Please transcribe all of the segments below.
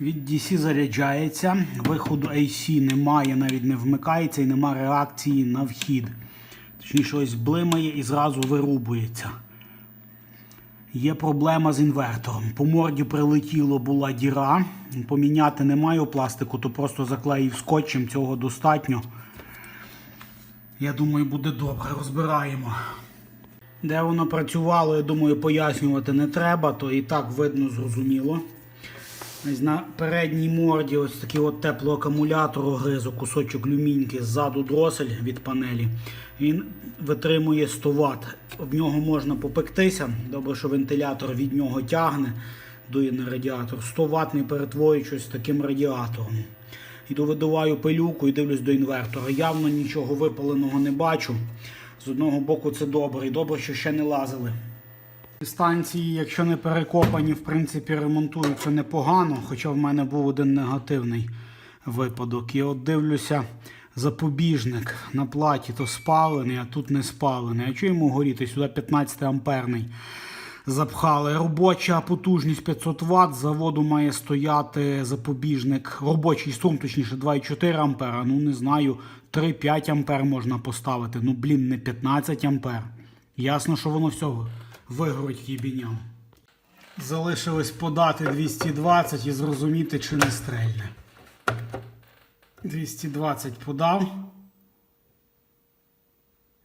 Від DC заряджається, виходу AC немає, навіть не вмикається і немає реакції на вхід. Точніше, ось блимає і зразу вирубується. Є проблема з інвертором. По морді прилетіло, була діра. Поміняти немає пластику, то просто заклеїв скотчем, цього достатньо. Я думаю, буде добре. Розбираємо. Де воно працювало, я думаю, пояснювати не треба, то і так видно, зрозуміло. Ось на передній морді ось такий от теплоакумулятор огризу, кусочок люміньки, ззаду дросель від панелі. Він витримує 100 Вт. В нього можна попектися. Добре, що вентилятор від нього тягне, дує на радіатор. 100 Вт не перетворюючись таким радіатором. Іду видуваю пилюку і дивлюсь до інвертора. Явно нічого випаленого не бачу. З одного боку це добре, і добре, що ще не лазили. Станції, якщо не перекопані, в принципі, ремонтуються непогано, хоча в мене був один негативний випадок. І от дивлюся, запобіжник на платі то спалений, а тут не спалений. А чого йому горіти? Сюди 15 амперний запхали. Робоча потужність 500 Вт. Заводу має стояти запобіжник. Робочий струм, точніше 2,4 ампера. Ну не знаю, 3-5 ампер можна поставити. Ну блін, не 15 ампер. Ясно, що воно все вигорить їбіням. Залишилось подати 220 і зрозуміти, чи не стрельне. 220 подав.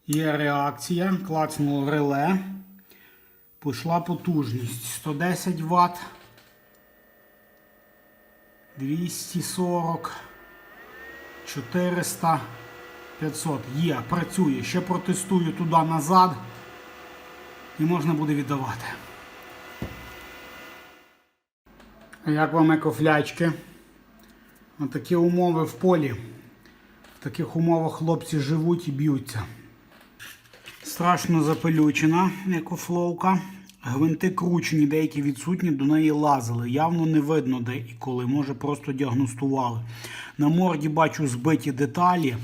Є реакція. Клацнуло реле. Пішла потужність 110 Вт. 240. 400. 500. Є, працює. Ще протестую туди назад. І можна буде віддавати. Як вам екофлячки? Такі умови в полі. В таких умовах хлопці живуть і б'ються. Страшно запелючена екофловка. Гвинти кручені, деякі відсутні, до неї лазили. Явно не видно, де і коли. Може просто діагностували. На морді бачу збиті деталі.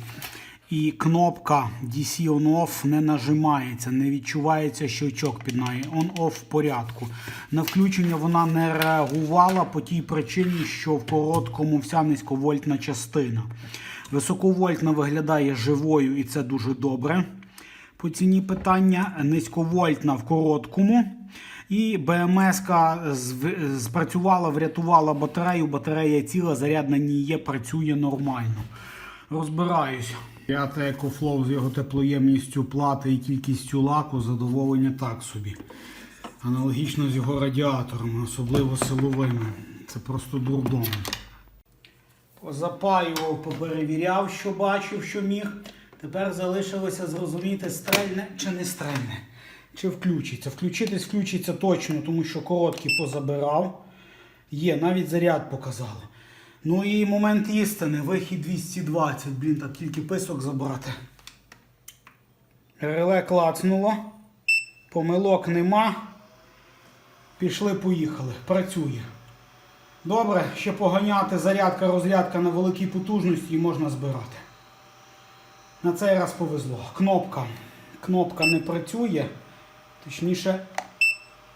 І кнопка DC On-Off не нажимається, не відчувається щелчок під нею. On-Off в порядку. На включення вона не реагувала по тій причині, що в короткому вся низьковольтна частина. Високовольтна виглядає живою і це дуже добре. По ціні питання низьковольтна в короткому. І БМС спрацювала, врятувала батарею. Батарея ціла, заряд на є, працює нормально. Розбираюсь. П'яте екофлоу з його теплоємністю плати і кількістю лаку задоволення так собі. Аналогічно з його радіаторами, особливо силовими. Це просто дурдом. Позапаював, поперевіряв, що бачив, що міг. Тепер залишилося зрозуміти, стрельне чи не стрельне. Чи включиться. Включитись включиться точно, тому що короткий позабирав. Є, навіть заряд показало. Ну і момент істини, вихід 220, блін, так тільки писок забрати. Реле клацнуло, помилок нема. Пішли, поїхали. Працює. Добре, ще поганяти зарядка, розрядка на великій потужності і можна збирати. На цей раз повезло. Кнопка. Кнопка не працює. Точніше,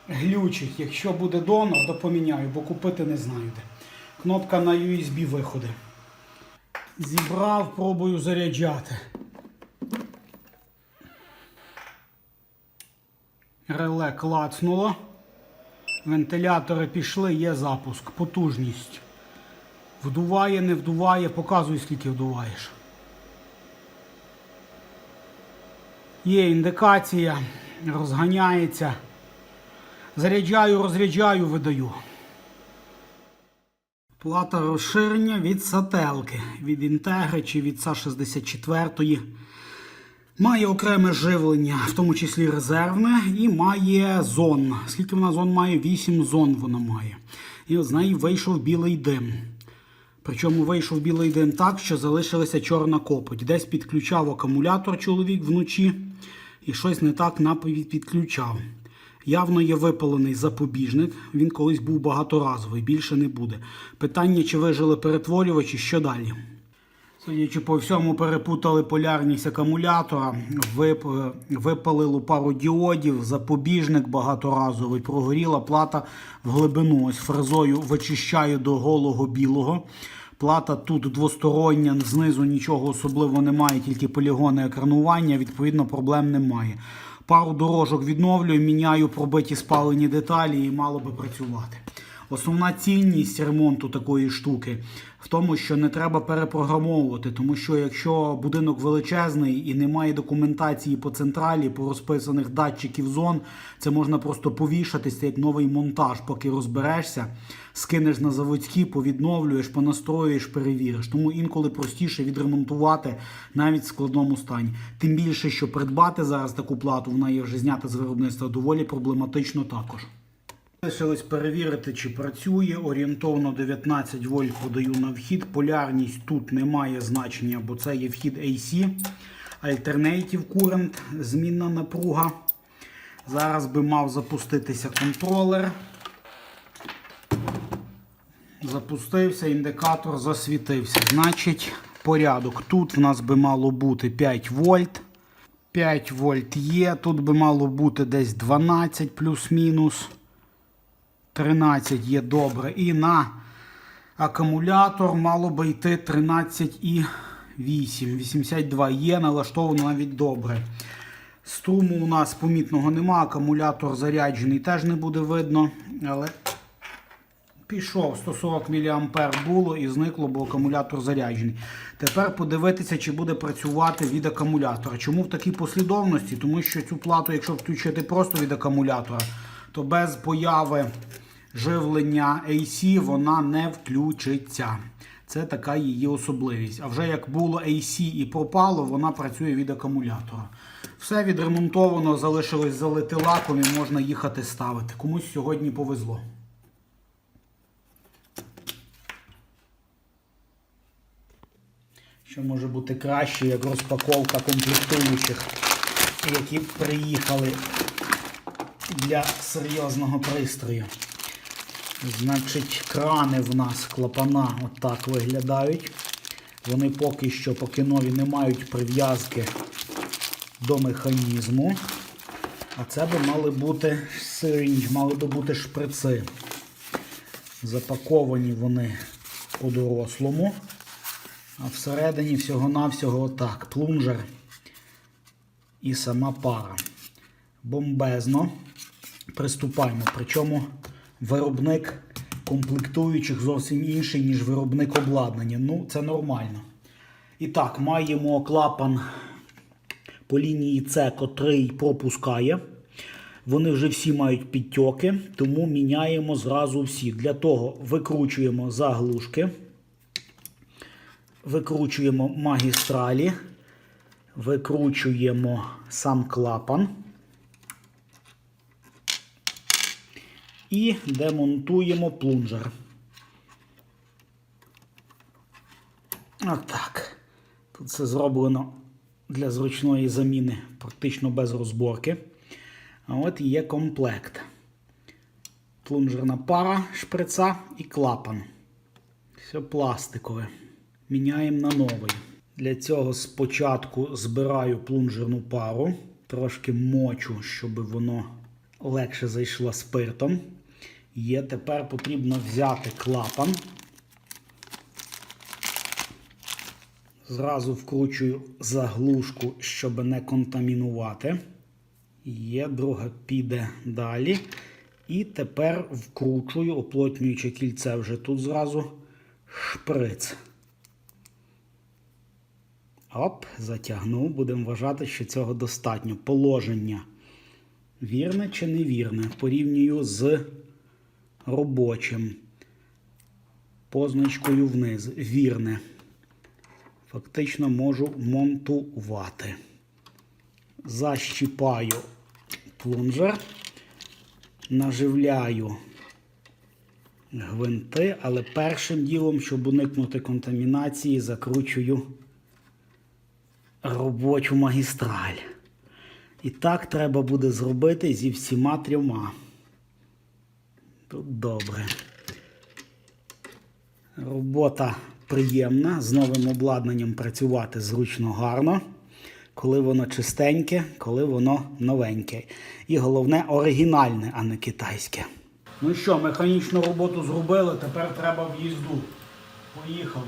глючить. Якщо буде донор, то поміняю, бо купити не знаю де. Кнопка на USB виходи. Зібрав, пробую заряджати. Реле клацнуло. Вентилятори пішли, є запуск. Потужність. Вдуває, не вдуває, показуй, скільки вдуваєш. Є індикація, розганяється. Заряджаю, розряджаю, видаю. Плата розширення від сателки, від інтегри чи від СА-64. Має окреме живлення, в тому числі резервне, і має зон. Скільки вона зон має? 8 зон вона має. І з неї вийшов білий дим. Причому вийшов білий дим так, що залишилася чорна копоть. Десь підключав акумулятор чоловік вночі і щось не так підключав. Явно є випалений запобіжник. Він колись був багаторазовий, більше не буде. Питання, чи вижили перетворювачі, що далі? Судячи по всьому, перепутали полярність акумулятора, вип- випалило пару діодів, запобіжник багаторазовий, прогоріла плата в глибину. Ось фрезою вичищаю до голого білого. Плата тут двостороння, знизу нічого особливого немає, тільки полігони екранування, відповідно, проблем немає. Пару дорожок відновлюю, міняю пробиті спалені деталі і мало би працювати. Основна цінність ремонту такої штуки в тому, що не треба перепрограмовувати, тому що якщо будинок величезний і немає документації по централі, по розписаних датчиків зон, це можна просто повішатись, це як новий монтаж, поки розберешся, скинеш на заводські, повідновлюєш, понастроюєш, перевіриш. Тому інколи простіше відремонтувати навіть в складному стані. Тим більше, що придбати зараз таку плату, вона є вже знята з виробництва доволі проблематично також. Лишилось перевірити, чи працює. Орієнтовно 19 вольт подаю на вхід. Полярність тут не має значення, бо це є вхід AC. Alternative Current, змінна напруга. Зараз би мав запуститися контролер. Запустився, індикатор засвітився. Значить, порядок. Тут в нас би мало бути 5 вольт. 5 вольт є. Тут би мало бути десь 12 плюс-мінус. 13 є добре. І на акумулятор мало би йти 13,8. 82 є, налаштовано навіть добре. Струму у нас помітного нема, акумулятор заряджений теж не буде видно. Але пішов 140 мА було і зникло, бо акумулятор заряджений. Тепер подивитися, чи буде працювати від акумулятора. Чому в такій послідовності? Тому що цю плату, якщо включити просто від акумулятора, то без появи живлення AC вона не включиться. Це така її особливість. А вже як було AC і пропало, вона працює від акумулятора. Все відремонтовано, залишилось залити лаком і можна їхати ставити. Комусь сьогодні повезло. Що може бути краще, як розпаковка комплектуючих, які приїхали для серйозного пристрою. Значить, крани в нас клапана отак виглядають. Вони поки що, поки нові, не мають прив'язки до механізму. А це би мали бути сирінж, мали би бути шприци. Запаковані вони по-дорослому. А всередині всього-навсього отак. Плунжер і сама пара. Бомбезно. Приступаємо. Причому виробник комплектуючих зовсім інший, ніж виробник обладнання. Ну, це нормально. І так, маємо клапан по лінії С, котрий пропускає. Вони вже всі мають підтьоки, тому міняємо зразу всі. Для того викручуємо заглушки, викручуємо магістралі, викручуємо сам клапан. І демонтуємо плунжер. Отак. Тут все зроблено для зручної заміни, практично без розборки. А от є комплект. Плунжерна пара шприца і клапан. Все пластикове. Міняємо на новий. Для цього спочатку збираю плунжерну пару, трошки мочу, щоб воно легше зайшло спиртом. Є, тепер потрібно взяти клапан. Зразу вкручую заглушку, щоб не контамінувати. Є, друга піде далі. І тепер вкручую, оплотнюючи кільце вже тут зразу шприц. Оп, затягнув. Будемо вважати, що цього достатньо. Положення. Вірне чи невірне? Порівнюю з робочим. Позначкою вниз. Вірне. Фактично можу монтувати. Защіпаю плунжер, наживляю гвинти, але першим ділом, щоб уникнути контамінації, закручую робочу магістраль. І так треба буде зробити зі всіма трьома. Тут добре. Робота приємна. З новим обладнанням працювати зручно гарно. Коли воно чистеньке, коли воно новеньке. І головне оригінальне, а не китайське. Ну що, механічну роботу зробили, тепер треба в'їзду. Поїхали.